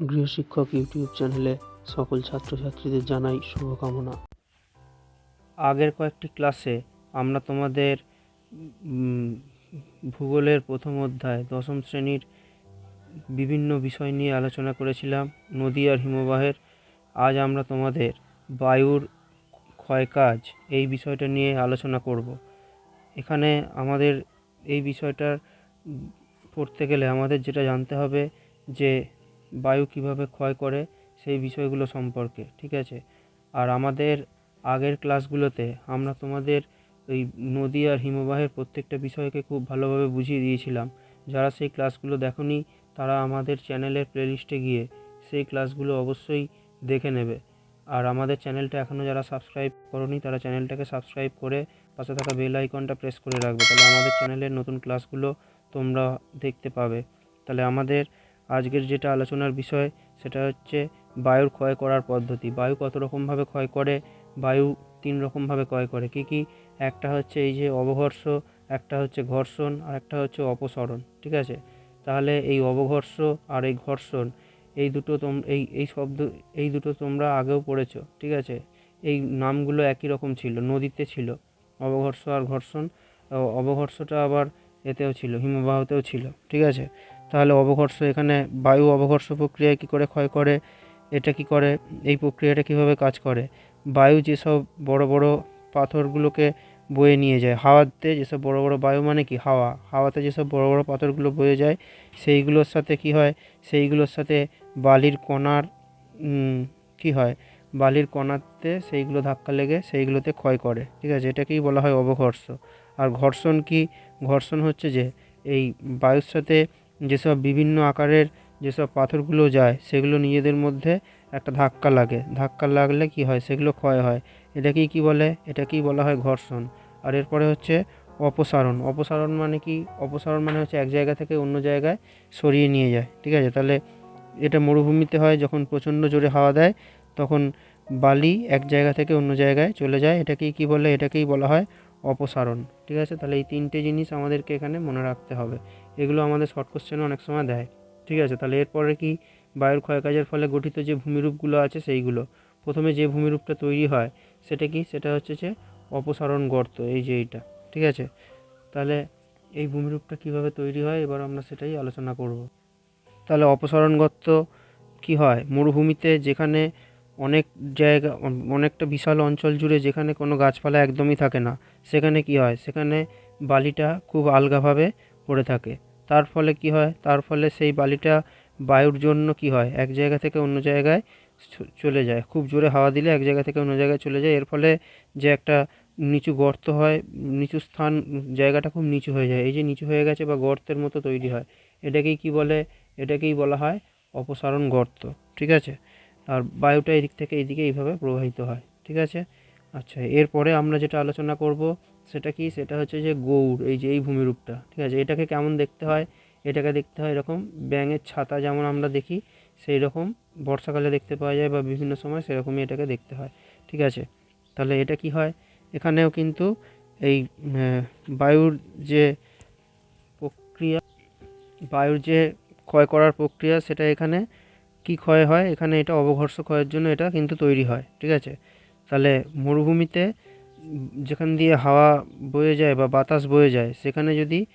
গৃহশিক্ষক YouTube চ্যানেলে সকল ছাত্রছাত্রীদের জানাই শুভকামনা। আগের কয়েকটি ক্লাসে আমরা তোমাদের ভূগোলের প্রথম অধ্যায়, দশম শ্রেণির বিভিন্ন বিষয় নিয়ে আলোচনা করেছিলাম, নদী আর হিমবাহের। আজ আমরা তোমাদের বায়ুর ক্ষয়কাজ এই বিষয়টা নিয়ে আলোচনা করব। এখানে আমাদের এই বিষয়টার পড়তে গেলে আমাদের যেটা জানতে হবে যে বায়ু কীভাবে ক্ষয় করে সেই বিষয়গুলো সম্পর্কে, ঠিক আছে? আর আমাদের আগের ক্লাসগুলোতে আমরা তোমাদের এই নদী আর হিমবাহের প্রত্যেকটা বিষয়কে খুব ভালোভাবে বুঝিয়ে দিয়েছিলাম। যারা সেই ক্লাসগুলো দেখোনি, তারা আমাদের চ্যানেলের প্লেলিস্টে গিয়ে সেই ক্লাসগুলো অবশ্যই দেখে নেবে। আর আমাদের চ্যানেলটা এখনও যারা সাবস্ক্রাইব করনি, তারা চ্যানেলটাকে সাবস্ক্রাইব করে পাশে থাকা বেল আইকনটা প্রেস করে রাখবে। তাহলে আমাদের চ্যানেলের নতুন ক্লাসগুলো তোমরা দেখতে পাবে। তাহলে আমাদের আজকের যেটা আলোচনার বিষয় সেটা হচ্ছে বায়ুর ক্ষয় করার পদ্ধতি। বায়ু কত রকমভাবে ক্ষয় করে? বায়ু তিন রকমভাবে ক্ষয় করে। কী কী? একটা হচ্ছে এই যে অবঘর্ষ, একটা হচ্ছে ঘর্ষণ, আর একটা হচ্ছে অপসরণ। ঠিক আছে? তাহলে এই অবঘর্ষ আর এই ঘর্ষণ, এই দুটো তোম, এই এই শব্দ, এই দুটো তোমরা আগেও পড়েছো। ঠিক আছে? এই নামগুলো একই রকম ছিল, নদীতে ছিল। অবঘর্ষ আর ঘর্ষণ অবঘর্ষটা আবার এতেও ছিল, হিমবাহতেও ছিল। ঠিক আছে? তাহলে অবঘর্ষ এখানে বায়ু অবঘর্ষ প্রক্রিয়ায় কী করে ক্ষয় করে? এটা কি করে? এই প্রক্রিয়াটা কীভাবে কাজ করে? বায়ু যেসব বড় বড় পাথরগুলোকে বয়ে নিয়ে যায়, হাওয়াতে যেসব বড় বড় বায়ু মানে কি? হাওয়া। হাওয়াতে যেসব বড় বড় পাথরগুলো বয়ে যায়, সেইগুলোর সাথে কি হয়? সেইগুলোর সাথে বালির কণার কি হয়? বালির কণাতে সেইগুলো ধাক্কা লেগে সেইগুলোতে ক্ষয় করে, ঠিক আছে? এটাকেই বলা হয় অবঘর্ষ। আর ঘর্ষণ কি? ঘর্ষণ হচ্ছে যে এই বায়ুর সাথে যেসব বিভিন্ন আকারের যেসব পাথরগুলো যায়, সেগুলো নিজেদের মধ্যে একটা ধাক্কা লাগে। ধাক্কা লাগলে কি হয়? সেগুলো ক্ষয় হয়। এটাকেই কি বলে? এটাকেই বলা হয় ঘর্ষণ। আর এরপরে হচ্ছে অপসারণ। অপসারণ মানে কি? অপসারণ মানে হচ্ছে এক জায়গা থেকে অন্য জায়গায় সরিয়ে নিয়ে যায়। ঠিক আছে? তাহলে এটা মরুভূমিতে হয় যখন প্রচণ্ড জোরে হাওয়া দেয়, তখন বালি এক জায়গা থেকে অন্য জায়গায় চলে যায়। এটাকেই কি বলে? এটাকেই বলা হয় অপসারণ। ঠিক আছে? তাহলে এই তিনটে জিনিস আমাদেরকে এখানে মনে রাখতে হবে। এগুলো আমাদের শর্ট কোশ্চেনে অনেক সময় দেয়। ঠিক আছে? তাহলে এরপরে কি? বায়ুর ক্ষয়কাজের ফলে গঠিত যে ভূমিরূপগুলো আছে সেইগুলো। প্রথমে যে ভূমিরূপটা তৈরি হয়, সেটা কি? সেটা হচ্ছে যে অপসারণ গর্ত, এই যে এইটা। ঠিক আছে? তাহলে এই ভূমিরূপটা কীভাবে তৈরি হয়? এবার আমরা সেটাই আলোচনা করব। তাহলে অপসারণ গর্ত কি হয়? মরুভূমিতে যেখানে অনেক জায়গা, অনেকটা বিশাল অঞ্চল জুড়ে যেখানে কোনো গাছপালা একদমই থাকে না, সেখানে কি হয়? সেখানে বালিটা খুব আলগাভাবে পড়ে থাকে। তার ফলে কি হয়? তার ফলে সেই বালিটা বায়ুর জন্য কি হয়? এক জায়গা থেকে অন্য জায়গায় চলে যায়। খুব জোরে হাওয়া দিলে এক জায়গা থেকে অন্য জায়গায় চলে যায়। এর ফলে যে একটা নিচু গর্ত হয়, নিচু স্থান, জায়গাটা খুব নিচু হয়ে যায়। এই যে নিচু হয়ে গেছে বা গর্তের মতো তৈরি হয়, এটাকেই কি বলে? এটাকেই বলা হয় অপসারণ গর্ত। ঠিক আছে? আর বায়ুটা এদিক থেকে এদিকে এইভাবে প্রবাহিত হয়। ঠিক আছে? আচ্ছা এরপরে আমরা যেটা আলোচনা করব সেটা কি? সেটা হচ্ছে যে গৌড়, এই যে এই ভূমিরূপটা, ঠিক আছে? এটাকে কেমন দেখতে হয়? এটাকে দেখতে হয় এরকম ব্যাঙের ছাতা যেমন আমরা দেখি সেই রকম বর্ষাকালে দেখতে পাওয়া যায় বা বিভিন্ন সময় সেরকমই এটাকে দেখতে হয়, ঠিক আছে? তাহলে এটা কি হয়? এখানেও কিন্তু এই বায়ুর যে প্রক্রিয়া, বায়ুর যে ক্ষয় করার প্রক্রিয়া, সেটা এখানে কি ক্ষয় হয়? এখানে এটা অবঘর্ষ ক্ষয়ের জন্য এটা কিন্তু তৈরি হয়, ঠিক আছে? তাহলে মরুভূমিতে যেখান দিয়ে হাওয়া বয়ে যায় বা বাতাস বয়ে যায়, সেখানে যদি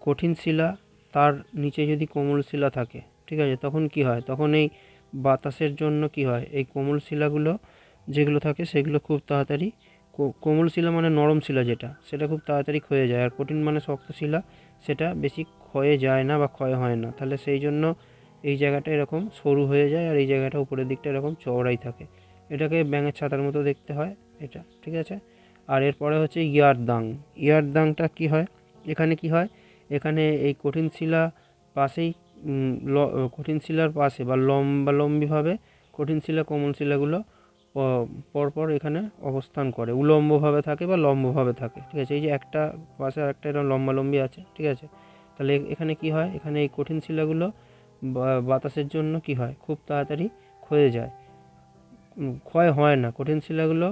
কঠিন শিলা, তার নিচে যদি কোমল শিলা থাকে, ঠিক আছে, তখন কি হয়? তখন এই বাতাসের জন্য কি হয়? এই কোমল শিলাগুলো যেগুলো থাকে, সেগুলো খুব তাড়াতাড়ি কোমল শিলা মানে নরম শিলা যেটা, সেটা খুব তাড়াতাড়ি ক্ষয়ে যায়। আর কঠিন মানে শক্ত শিলা, সেটা বেশি ক্ষয়ে যায় না বা ক্ষয় হয় না। তাহলে সেই জন্য এই জায়গাটা এরকম সরু হয়ে যায় আর এই জায়গাটা উপরের দিকটা এরকম চওড়াই থাকে। এটাকে ব্যাঙের ছাতার মতো দেখতে হয়, এটা, ঠিক আছে? আর এরপরে হচ্ছে ইয়ারদাং। ইয়ারদাংটা কি হয়? এখানে কি হয়? এখানে এই কঠিন শিলা পাশেই কঠিন শিলার পাশে বা লম্বালম্বিভাবে কঠিন শিলা, কোমল শিলাগুলো পরপর এখানে অবস্থান করে। উলম্বভাবে থাকে বা লম্বভাবে থাকে, ঠিক আছে? এই যে একটা পাশে একটা এরকম লম্বালম্বি আছে, ঠিক আছে? তাহলে এখানে কি হয়? এখানে এই কঠিন শিলাগুলো বাতাসের জন্য কি হয়? খুব তাড়াতাড়ি ক্ষয়ে যায়। ক্ষয় হয় না। কঠিন শিলাগুলো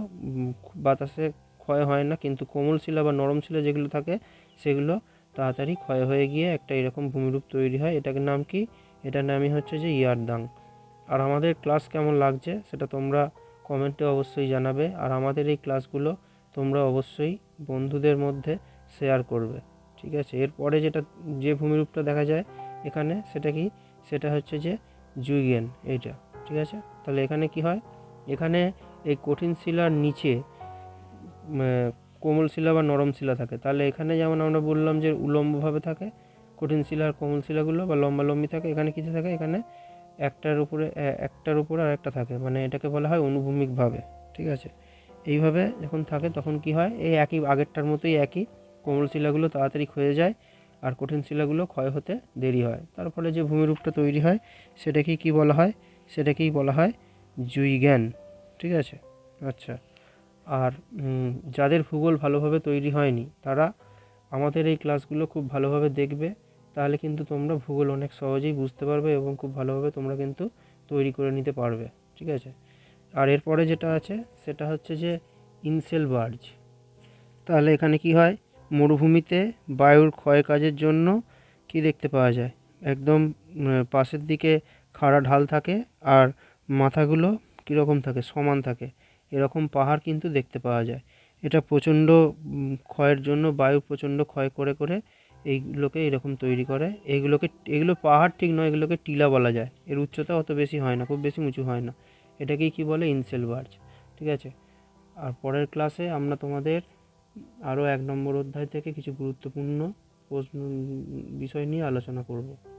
বাতাসে ক্ষয় হয় না, কিন্তু কোমল শিলা বা নরম শিলা যেগুলো থাকে, সেগুলো তাড়াতাড়ি ক্ষয় হয়ে গিয়ে একটা এরকম ভূমিরূপ তৈরি হয়। এটাকে নাম কি? এটার নামই হচ্ছে যে ইয়ারদাং। আর আমাদের ক্লাস কেমন লাগছে সেটা তোমরা কমেন্টে অবশ্যই জানাবে। আর আমাদের এই ক্লাসগুলো তোমরা অবশ্যই বন্ধুদের মধ্যে শেয়ার করবে। ঠিক আছে? এরপরে যেটা, যে ভূমিরূপটা দেখা যায় এখানে, সেটা কি? সেটা হচ্ছে যে জুইগেন, এইটা। ঠিক আছে? তাহলে এখানে কি হয়? এখানে এই কঠিন শিলার নিচে কোমল শিলা বা নরম শিলা থাকে। তাহলে এখানে যেমন আমরা বললাম যে উলম্বভাবে থাকে, কঠিন শিলার কোমল শিলাগুলো বা লম্বালম্বি থাকে, এখানে কিছু থাকে, এখানে একটার উপরে একটার উপরে আর একটা থাকে। মানে এটাকে বলা হয় অনুভূমিকভাবে, ঠিক আছে? এইভাবে যখন থাকে তখন কি হয়, এই একই আগেরটার মতোই একই কোমল শিলাগুলো তাড়াতাড়ি ক্ষয়ে যায় আর কঠিন শিলাগুলো ক্ষয় হতে দেরি হয়। তার ফলে যে ভূমিরূপটা তৈরি হয়, সেটাকেই কি বলা হয়, সেটাকেই বলা হয় জুইজ্ঞান, ঠিক আছে? আচ্ছা। আর যাদের ভূগোল ভালোভাবে তৈরি হয়নি, তারা আমাদের এই ক্লাসগুলো খুব ভালোভাবে দেখবে, তাহলে কিন্তু তোমরা ভূগোল অনেক সহজেই বুঝতে পারবে এবং খুব ভালোভাবে তোমরা কিন্তু তৈরি করে নিতে পারবে, ঠিক আছে? আর এরপরে যেটা আছে, সেটা হচ্ছে যে ইনসেল বার্জ। তাহলে এখানে কি হয়? মরুভূমিতে বায়ুর ক্ষয় কাজের জন্য কি দেখতে পাওয়া যায়? একদম পাশের দিকে খাড়া ঢাল থাকে আর মাথাগুলো কীরকম থাকে? সমান থাকে। এরকম পাহাড় কিন্তু দেখতে পাওয়া যায়। এটা প্রচণ্ড ক্ষয়ের জন্য, বায়ু প্রচণ্ড ক্ষয় করে করে এইগুলোকে এরকম তৈরি করে। এইগুলোকে এগুলো পাহাড় ঠিক নয়, এগুলোকে টিলা বলা যায়। এর উচ্চতা অত বেশি হয় না, খুব বেশি উঁচু হয় না। এটাকেই কি বলে? Inselberg. ঠিক আছে? আর পরের ক্লাসে আমরা তোমাদের আরও এক নম্বর অধ্যায় থেকে কিছু গুরুত্বপূর্ণ প্রশ্ন বিষয় নিয়ে আলোচনা করব।